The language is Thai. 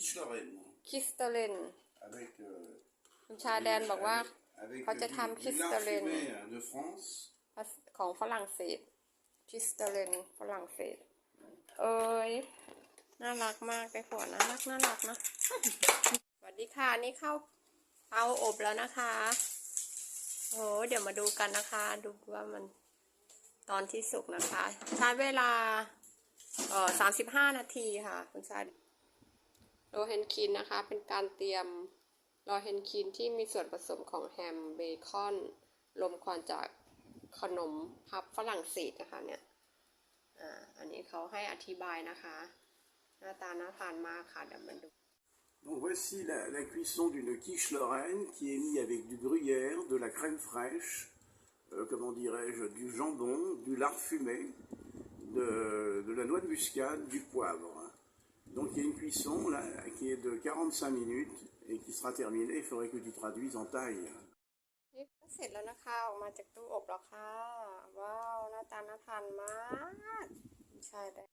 Quiche-Lorraine. คริสตัลเลน Avec, euh, คุณชาแดนบอกว่า avec เขาจะ du, ทำ du คริส lard ตัลเลน fumé hein, de France. ของฝรั่งเศสคริสตัลเลนฝรั่งเศส เอ้ย น่ารักมากไปขวน่ารักน่ารักนะ สวัสดีค่ะ นี่เข้าเตาอบแล้วนะคะโอ้เดี๋ยวมาดูกันนะคะ ดูว่ามันตอนที่สุกนะคะ ใช้เวลาเอ่อสามสิบห้านาทีค่ะ คุณชาย โรเฮนคินนะคะ เป็นการเตรียมโรเฮนคินที่มีส่วนผสมของแฮมเบคอนลมควันจากขนมพับฝรั่งเศสนะคะเนี่ยอ่าอันนี้เขาให้อธิบายนะคะ หน้าตาน่าทานมากค่ะเดี๋ยวมาดู Donc voici la, la cuisson d'une quiche Lorraine qui est mise avec du gruyère, de la crème fraîche, euh, comment dirais-je, du jambon, du lard fumé, de, de la noix de muscade, du poivre. Donc il y a une cuisson là qui est de 45 minutes et qui sera terminée. Il faudrait que tu traduises en taille. นี่ก็เสร็จแล้วนะคะ ออกมาจากตู้อบแล้วค่ะ ว้าว หน้าตาน่าทานมากใช่ได้